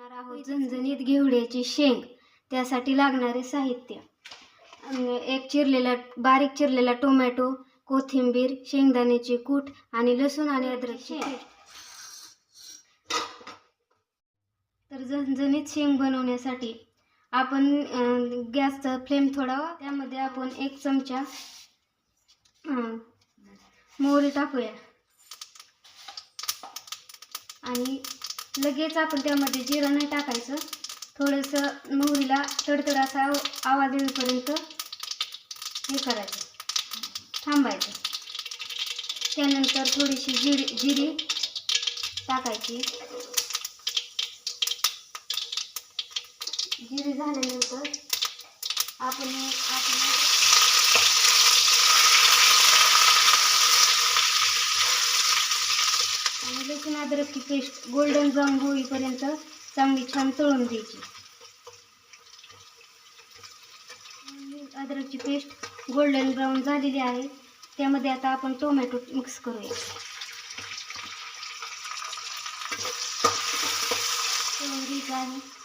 करणार आहोत झणझणीत घेवड्याची शेंग त्यासाठी लागणारे साहित्य. एक चिरलेला बारीक चिरलेला टोमॅटो कोथिंबीर शेंगदाण्याचे कूट आणि लसूण आणि अद्रकची तर झणझणीत शेंग बनवण्यासाठी आपण गॅसचा फ्लेम थोडा त्यामध्ये आपण एक चमचा मोहरी टाकूया. आणि लगेच आपण त्यामध्ये जिरं नाही टाकायचं. थोडंसं मोहरीला तडतड असा आवाज येईपर्यंत हे करायचं. थांबायचं. त्यानंतर थोडीशी जिरी जिरी टाकायची. जिरी झाल्यानंतर आपण आपण आणि लसूण अद्रकची पेस्ट गोल्डन ब्राऊन होईपर्यंत चांगली छान तळून द्यायची अद्रकची पेस्ट गोल्डन ब्राऊन झालेली आहे. त्यामध्ये आता आपण टोमॅटो मिक्स करूया. तळून घ्यायचं आहे.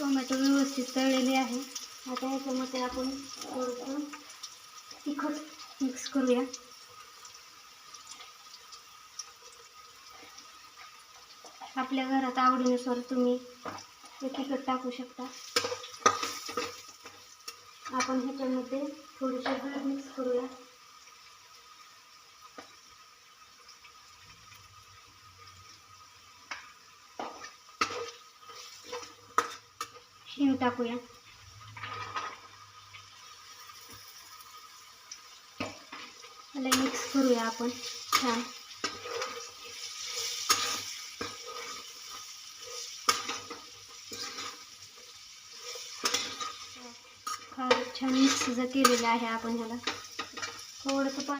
टोमॅटो व्यवस्थित तळलेले आहे. आता ह्याच्यामध्ये आपण थोडंसं तिखट मिक्स करूया. आपल्या घरात आवडीनुसार तुम्ही हे तिखट टाकू शकता. आपण ह्याच्यामध्ये थोडीशी हळद मिक्स करूया. शेंग टाकूया. त्याला मिक्स करूया आपण. छान. फार छान मिक्स जर केलेलं आहे आपण ह्याला थोडंसं पाणी